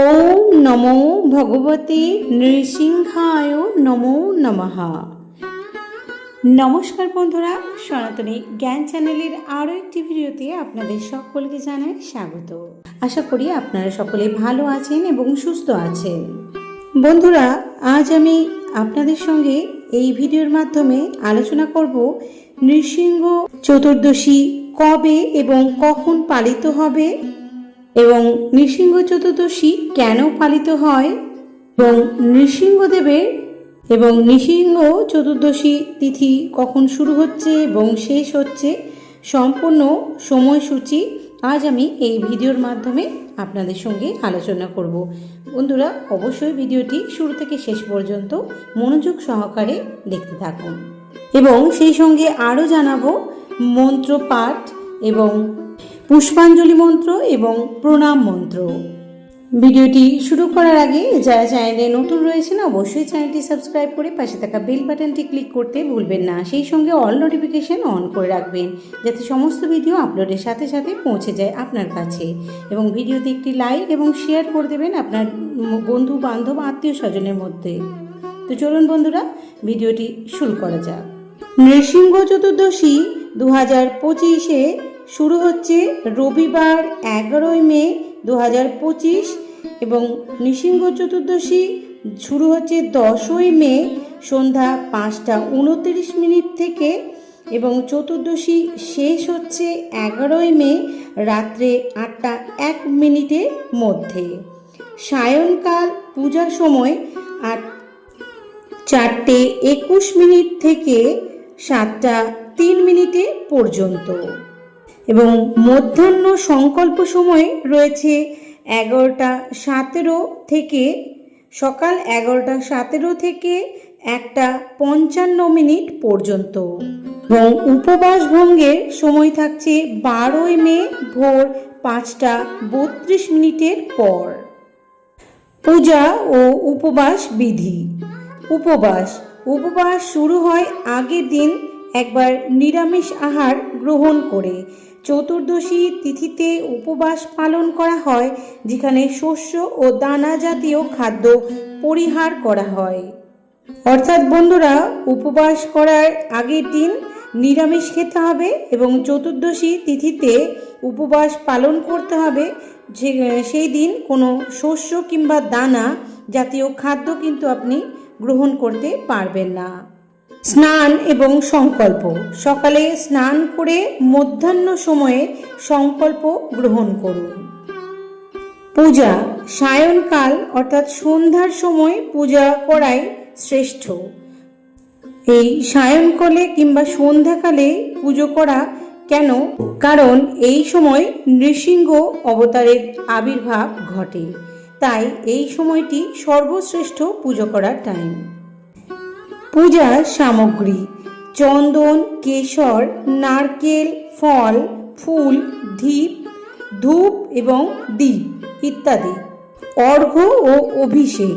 ওম নমো ভগবতে নৃসিংহায় নমো নমঃ। নমস্কার বন্ধুরা, সনাতনী জ্ঞান চ্যানেলের আরও একটি ভিডিওতে আপনাদের সকলকে জানাই স্বাগত। আশা করি আপনারা সকলে ভালো আছেন এবং সুস্থ আছেন। বন্ধুরা, আজ আমি আপনাদের সঙ্গে এই ভিডিওর মাধ্যমে আলোচনা করব নৃসিংহ চতুর্দশী কবে এবং কখন পালিত হবে এবং নৃসিংহ চতুর্দশী কেন পালিত হয়? এবং নৃসিংহদেবের এবং নৃসিংহ চতুর্দশী তিথি কখন শুরু হচ্ছে এবং শেষ হচ্ছে সম্পূর্ণ সময়সূচি আজ আমি এই ভিডিওর মাধ্যমে আপনাদের সঙ্গে আলোচনা করব। বন্ধুরা, অবশ্যই ভিডিওটি শুরু থেকে শেষ পর্যন্ত মনোযোগ সহকারে দেখতে থাকুন। এবং সেই সঙ্গে আরও জানাব মন্ত্র পাঠ এবং পুষ্পাঞ্জলি মন্ত্র এবং প্রণাম মন্ত্র। ভিডিওটি শুরু করার আগে যারা চ্যানেলে নতুন রয়েছেন, অবশ্যই চ্যানেলটি সাবস্ক্রাইব করে পাশে থাকা বেল বাটনটি ক্লিক করতে ভুলবেন না। সেই সঙ্গে অল নোটিফিকেশন অন করে রাখবেন, যাতে সমস্ত ভিডিও আপলোডের সাথে সাথে পৌঁছে যায় আপনার কাছে। এবং ভিডিওতে একটি লাইক এবং শেয়ার করে দেবেন আপনার বন্ধু, বান্ধব, আত্মীয় স্বজনের মধ্যে। তো চলুন বন্ধুরা, ভিডিওটি শুরু করা যাক। নৃসিংহ চতুর্দশী দু হাজার পঁচিশে শুরু হচ্ছে রবিবার এগারোই মে দু হাজার পঁচিশ এবং নৃসিংহ চতুর্দশী শুরু হচ্ছে দশই মে সন্ধ্যা পাঁচটা উনত্রিশ মিনিট থেকে এবং চতুর্দশী শেষ হচ্ছে এগারোই মে রাত্রে আটটা এক মিনিটের মধ্যে। সায়নকাল পূজার সময় আট চারটে একুশ মিনিট থেকে সাতটা তিন মিনিটে পর্যন্ত। এবং মধ্যাহ্ন সংকল্প সময় রয়েছে এগারোটা সতেরো থেকে সকাল এগারোটা সতেরো থেকে একটা পঞ্চান্ন মিনিট পর্যন্ত। এবং উপবাস ভঙ্গের সময় থাকছে বারোই মে ভোর পাঁচটা বত্রিশ মিনিটের পর। পূজা ও উপবাস বিধি। উপবাস। উপবাস শুরু হয় আগের দিন একবার নিরামিষ আহার গ্রহণ করে। চতুর্দশী তিথিতে উপবাস পালন করা হয়, যেখানে শস্য ও দানা জাতীয় খাদ্য পরিহার করা হয়। অর্থাৎ বন্ধুরা, উপবাস করার আগের দিন নিরামিষ খেতে হবে এবং চতুর্দশী তিথিতে উপবাস পালন করতে হবে। যে, সেই দিন কোনো শস্য কিংবা দানা জাতীয় খাদ্য কিন্তু আপনি গ্রহণ করতে পারবেন না। স্নান এবং সংকল্প। সকালে স্নান করে মধ্যাহ্ন সময়ে সংকল্প গ্রহণ করুন। পূজা, সায়নকাল অর্থাৎ সন্ধ্যার সময় পূজা করাই শ্রেষ্ঠ। এই সায়নকালে কিংবা সন্ধ্যাকালে পুজো করা কেন? কারণ এই সময় নৃসিংহ অবতারের আবির্ভাব ঘটে। তাই এই সময়টি সর্বশ্রেষ্ঠ পুজো করার টাইম পূজার সামগ্রী। চন্দন, কেশর, নারকেল, ফল, ফুল, ধীপ, ধূপ এবং দ্বীপ ইত্যাদি। অর্ঘ্য ও অভিষেক।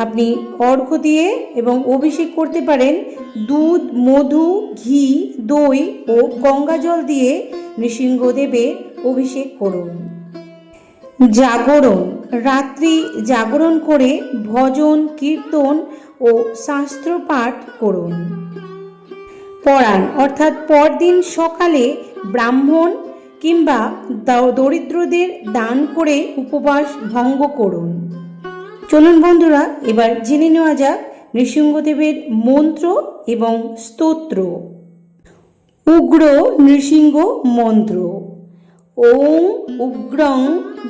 আপনি অর্ঘ্য দিয়ে এবং অভিষেক করতে পারেন দুধ, মধু, ঘি, দই ও গঙ্গাজল দিয়ে নৃসিংহদেবের অভিষেক করুন। জাগরণ। রাত্রি জাগরণ করে ভজন, কীর্তন ও শাস্ত্র পাঠ করুন। পরাণ অর্থাৎ পরদিন সকালে ব্রাহ্মণ কিংবা দরিদ্রদের দান করে উপবাস ভঙ্গ করুন। চলুন বন্ধুরা, এবার জেনে নেওয়া যাক নৃসিংহদেবের মন্ত্র এবং স্তোত্র। উগ্র নৃসিংহ মন্ত্র। ওং উগ্রং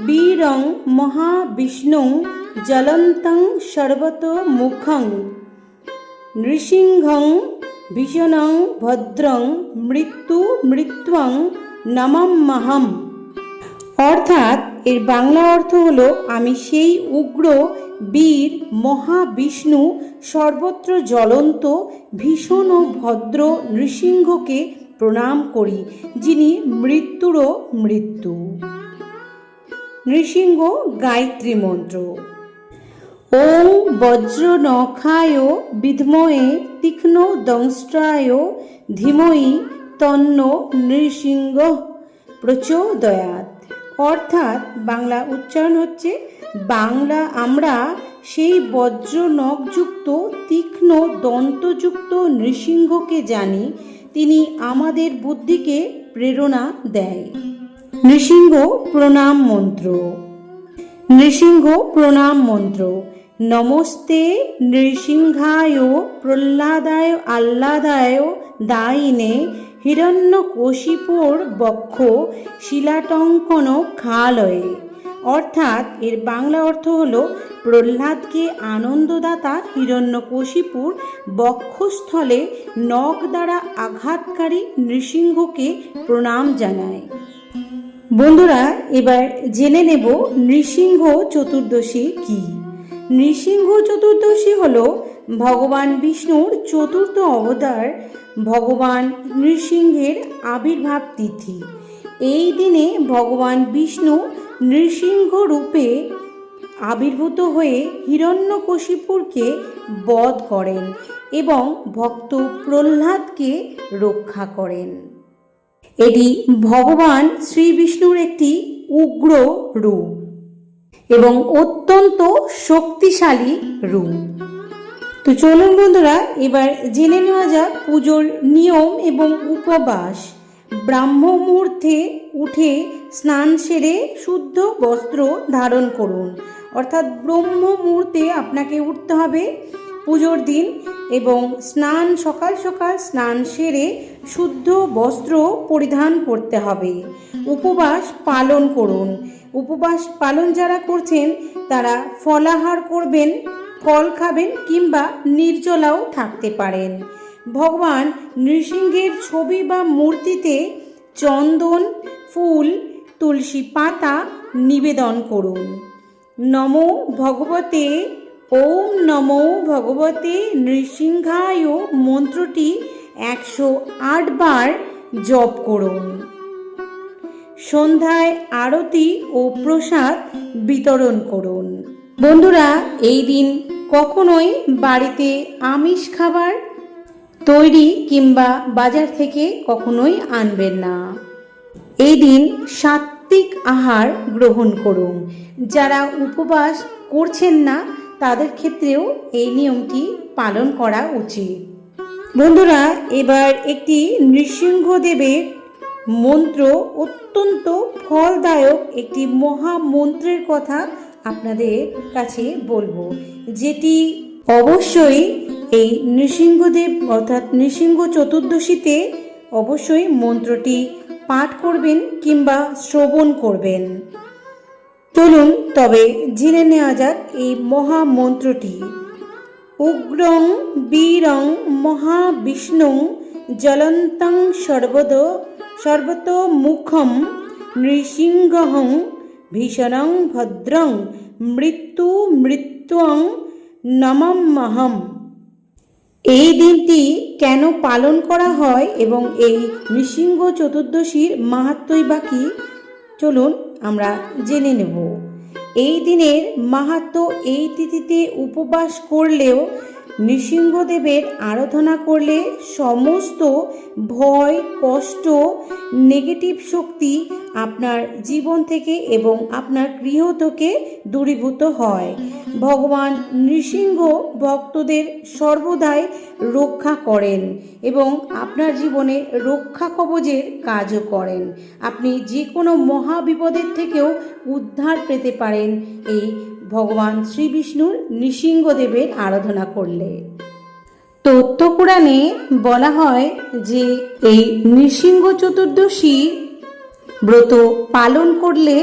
বীরং মহাবিষ্ণুং জ্বলন্তং সর্বত মুখং, নৃসিংহং ভীষণং ভদ্রং মৃত্যু মৃত্যুং নমম্মহম অর্থাৎ এর বাংলা অর্থ হলো, আমি সেই উগ্র, বীর, মহাবিষ্ণু, সর্বত্র জ্বলন্ত, ভীষণ ও ভদ্র নৃসিংহকে প্রণাম করি, যিনি মৃত্যুরও মৃত্যু। নৃসিংহ গায়ত্রী মন্ত্র। ওং বজ্রনখায় বিদ্ময়ে তীক্ষ্ণ দংষ্ট্রায় ধীময়ি তন্ন নৃসিংহ প্রচোদয়াৎ অর্থাৎ বাংলা উচ্চারণ হচ্ছে, বাংলা আমরা সেই বজ্র নখযুক্ত তীক্ষ্ণ, দন্তযুক্ত নৃসিংহকে জানি। তিনি আমাদের বুদ্ধিকে প্রেরণা দেয়। নৃসিংহ প্রণাম মন্ত্র। নৃসিংহ প্রণাম মন্ত্র। নমস্তে নৃসিংহায় প্রহ্লাদায় আহ্লাদায় দায়িনে হিরণ্যকশিপুর বক্ষ শিলাটঙ্কন খালয়ে। অর্থাৎ এর বাংলা অর্থ হল প্রহ্লাদকে আনন্দদাতা হিরণ্যকশিপুর বক্ষস্থলে নখ দ্বারা আঘাতকারী নৃসিংহকে প্রণাম জানায়। বন্ধুরা, এবার জেনে নেব নৃসিংহ চতুর্দশী কি। নৃসিংহ চতুর্দশী হল ভগবান বিষ্ণুর চতুর্থ অবতার, ভগবান নৃসিংহের আবির্ভাব তিথি। এই দিনে ভগবান বিষ্ণু নৃসিংহ রূপে আবির্ভূত হয়ে হিরণ্যকশিপুরকে বধ করেন এবং ভক্ত প্রহ্লাদকে রক্ষা করেন। এটি ভগবান শ্রী বিষ্ণুর একটি উগ্র রূপ। এবং অত্যন্ত শক্তিশালী রূপ। তো চলুন বন্ধুরা, এবার জেনে নেওয়া যাক পুজোর নিয়ম এবং উপবাস। ব্রাহ্ম মুহূর্তে উঠে স্নান সেরে শুদ্ধ বস্ত্র ধারণ করুন। অর্থাৎ ব্রহ্ম মুহূর্তে আপনাকে উঠতে হবে পুজোর দিন এবং স্নান, সকাল সকাল স্নান সেরে শুদ্ধ বস্ত্র পরিধান করতে হবে। উপবাস পালন করুন। উপবাস পালন যারা করছেন, তারা ফলাহার করবেন, ফল খাবেন কিংবা নির্জলাও থাকতে পারেন। ভগবান নৃসিংহের ছবি বা মূর্তিতে চন্দন, ফুল, তুলসী পাতা নিবেদন করুন। নমো ভগবতে, ওম নমো ভগবতে নৃসিংহায় মন্ত্রটি একশো আট বার জপ করুন। সন্ধ্যায় আরতি ও প্রসাদ বিতরণ করুন। বন্ধুরা, এই দিন কখনোই বাড়িতে আমিষ খাবার তৈরি কিংবা বাজার থেকে কখনোই আনবেন না। এই দিন সাত্বিক আহার গ্রহণ করুন। যারা উপবাস করছেন না, তাদের ক্ষেত্রেও এই নিয়মটি পালন করা উচিত। বন্ধুরা, এবার একটি নৃসিংহদেবের মন্ত্র অত্যন্ত ফলদায়ক একটি মহামন্ত্রের কথা আপনাদের কাছে বলব, যেটি অবশ্যই এই নৃসিংহদেব অর্থাৎ নৃসিংহ চতুর্দশীতে অবশ্যই মন্ত্রটি পাঠ করবেন কিংবা শ্রবণ করবেন। চলুন তবে জেনে নেওয়া যাক এই মহামন্ত্রটি। উগ্রং বীরং মহাবিষ্ণু জ্বলন্তং সর্বদ সর্বতোমুখম নৃসিংহং ভীষণং ভদ্রং মৃত্যু মৃত্যুং নমম্মহম এই দিনটি কেন পালন করা হয় এবং এই নৃসিংহ চতুর্দশীর মাহাত্মই বা কি? চলুন আমরা জেনে নেব। এই দিনের মাহাত্ম এই তিথিতে উপবাস করলেও নৃসিংহদেবের আরাধনা করলে সমস্ত ভয়, কষ্ট নেগেটিভ শক্তি আপনার জীবন থেকে এবং আপনার গৃহ থেকে দূরীভূত হয়। ভগবান নৃসিংহ ভক্তদের সর্বদাই রক্ষা করেন এবং আপনার জীবনে রক্ষা কবজের কাজও করেন। আপনি যে কোনো মহাবিপদের থেকেও উদ্ধার পেতে পারেন এই ভগবান শ্রী বিষ্ণুর নৃসিংহদেবের আরাধনা করলে। তথ্যপুরাণে বলা হয় যে এই নৃসিংহ চতুর্দশী ব্রত পালন করলে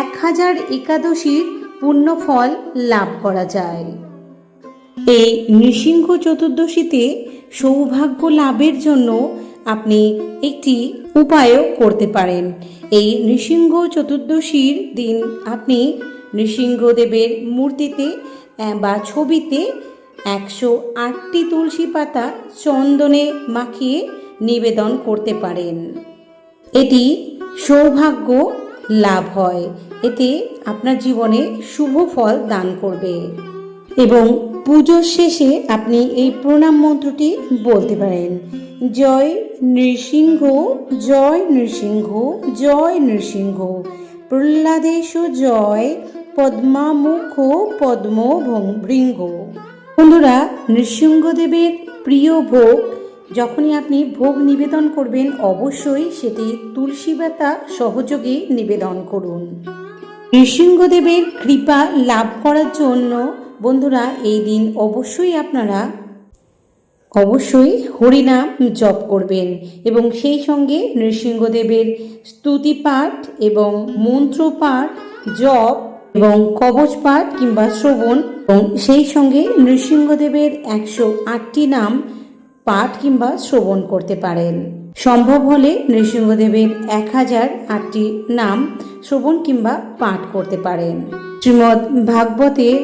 এক হাজার একাদশীর পুণ্যফল লাভ করা যায়। এই নৃসিংহ চতুর্দশীতে সৌভাগ্য লাভের জন্য আপনি একটি উপায়ও করতে পারেন। এই নৃসিংহ চতুর্দশীর দিন আপনি নৃসিংহদেবের মূর্তিতে বা ছবিতে একশো আটটি তুলসী পাতা চন্দনে মাখিয়ে নিবেদন করতে পারেন। এটি সৌভাগ্য লাভ হয়। এতে আপনার জীবনে শুভ ফল দান করবে। এবং পুজোর শেষে আপনি এই প্রণাম মন্ত্রটি বলতে পারেন, জয় নৃসিংহ জয় নৃসিংহ জয় নৃসিংহ। প্রহ্লাদেশ জয় পদ্মামুখ পদ্ম ভৃঙ্গ। বন্ধুরা নৃসিংহদেবের প্রিয় ভোগ, যখনই আপনি ভোগ নিবেদন করবেন, অবশ্যই সেটি তুলসী পাতা সহযোগে নিবেদন করুন। নৃসিংহদেবের কৃপা লাভ করার জন্য, বন্ধুরা, এই দিন অবশ্যই আপনারা অবশ্যই হরিনাম জপ করবেন এবং সেই সঙ্গে নৃসিংহদেবের স্তুতি পাঠ এবং মন্ত্র পাঠ জপ এবং কবচ পাঠ কিংবা শ্রবণ এবং সেই সঙ্গে নৃসিংহদেবের একশো আটটি নাম পাঠ কিংবা শ্রবণ করতে পারেন। সম্ভব হলে নৃসিংহদেবের এক হাজার আটটি নাম শ্রবণ কিংবা পাঠ করতে পারেন। শ্রীমৎ ভাগবতের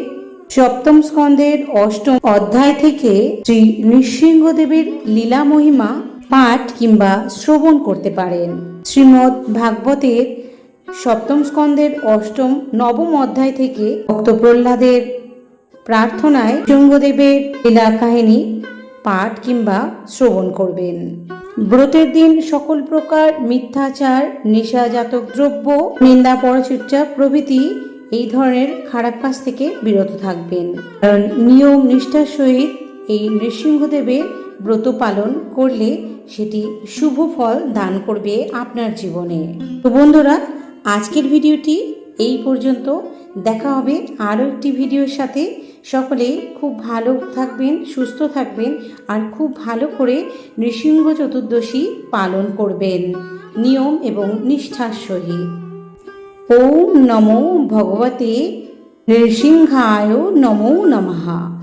সপ্তম স্কন্ধের অষ্টম অধ্যায় থেকে শ্রী নৃসিংহদেবের লীলা মহিমা পাঠ কিংবা শ্রবণ করতে পারেন। শ্রীমদ ভাগবতের সপ্তম স্কন্ধের অষ্টম, নবম অধ্যায় থেকে ভক্ত প্রহ্লাদের প্রার্থনায় নৃসিংহদেবের লীলা কাহিনী পাঠ কিংবা শ্রবণ করবেন। ব্রতের দিন সকল প্রকার মিথ্যাচার, নেশাজাতক দ্রব্য, নিন্দা, পরচর্চা প্রভৃতি এই ধরনের খারাপ কাজ থেকে বিরত থাকবেন। কারণ নিয়ম নিষ্ঠার সহিত এই নৃসিংহদেবের ব্রত পালন করলে সেটি শুভ ফল দান করবে আপনার জীবনে। তো বন্ধুরা আজকের ভিডিওটি এই পর্যন্ত। দেখা হবে আরও একটি ভিডিওর সাথে। সকলে খুব ভালো থাকবেন, সুস্থ থাকবেন আর খুব ভালো করে নৃসিংহ চতুর্দশী পালন করবেন। নিয়ম এবং নিষ্ঠার সহিত। ওম নমো ভগবতে নৃসিংহায় নমো নমঃ।